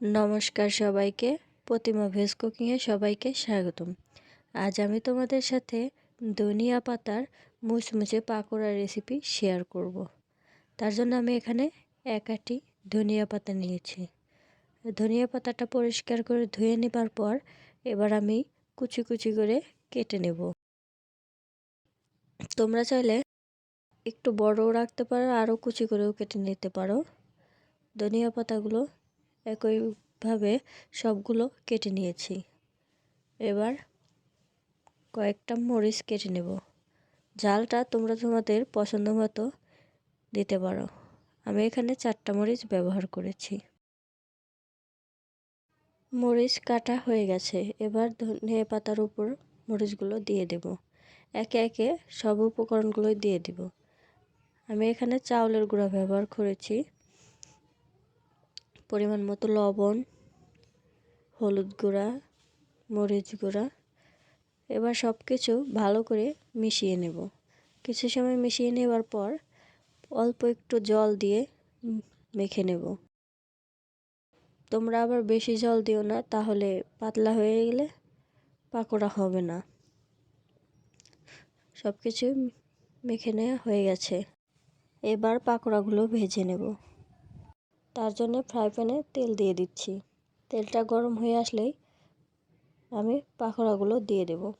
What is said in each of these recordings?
নমস্কার সবাইকে। প্রতিমা ভেজ কুকিংয়ে সবাইকে স্বাগতম। আজ আমি তোমাদের সাথে ধনিয়া পাতার মুচমুচে পাকোড়া রেসিপি শেয়ার করব। তার জন্য আমি এখানে এক আটি ধনিয়া পাতা নিয়েছি। ধনিয়া পাতাটা পরিষ্কার করে ধুয়ে নেবার পর এবার আমি কুচি কুচি করে কেটে নেব। তোমরা চাইলে একটু বড়ও রাখতে পারো, আরও কুচি করেও কেটে নিতে পারো। ধনিয়া পাতাগুলো একইভাবে সবগুলো কেটে নিয়েছি। এবার কয়েকটা মরিচ কেটে নেব। জালটা তোমরা তোমাদের পছন্দ মতো দিতে পারো। আমি এখানে চারটা মরিচ ব্যবহার করেছি। মরিচ কাটা হয়ে গেছে। এবার ধনে পাতার উপর মরিচগুলো দিয়ে দেব। একে একে সব উপকরণগুলোই দিয়ে দিব। আমি এখানে চাউলের গুঁড়া ব্যবহার করেছি। পরিমাণ মতো লবণ, হলুদ গুঁড়া, মরিচ গুঁড়া। এবার সব কিছু ভালো করে মিশিয়ে নেব। কিছু সময় মিশিয়ে নেবার পর অল্প একটু জল দিয়ে মেখে নেব। তোমরা আবার বেশি জল দিও না, তাহলে পাতলা হয়ে গেলে পাকোড়া হবে না। সব কিছু মেখে নেওয়া হয়ে গেছে। এবার পাকোড়াগুলো ভেজে নেব। তার জন্য ফ্রাই প্যানে তেল দিয়ে দিচ্ছি। তেলটা গরম হয়ে আসলেই আমি পাকোড়াগুলো দিয়ে দেব।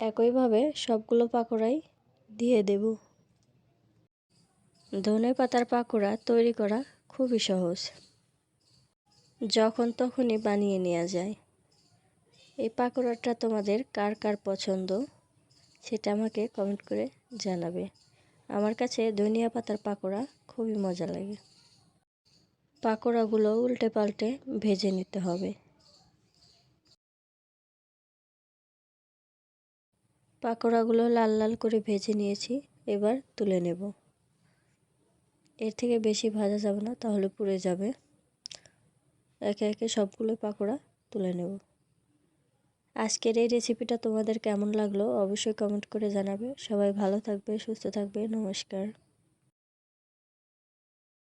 একইভাবে সবগুলো পাকোড়াই দিয়ে দেব। ধনে পাতার পাকোড়া তৈরি করা খুবই সহজ। যখন তখনই বানিয়ে নেওয়া যায়। এই পাকোড়াটা তোমাদের কার কার পছন্দ সেটা আমাকে কমেন্ট করে জানাবে। আমার কাছে ধনিয়া পাতার পাকোড়া খুবই মজা লাগে। পাকোড়াগুলো উল্টে পাল্টে ভেজে নিতে হবে। পাকোড়াগুলো লাল লাল করে ভেজে নিয়েছি, এবার তুলে নেব। এর থেকে বেশি ভাজা যাবে না, তাহলে পুড়ে যাবে। একে একে সবগুলো পাকোড়া তুলে নেব। আজকের এই রেসিপিটা তোমাদের কেমন লাগল অবশ্যই কমেন্ট করে জানাবে। সবাই ভালো থাকবে, সুস্থ থাকবে, নমস্কার।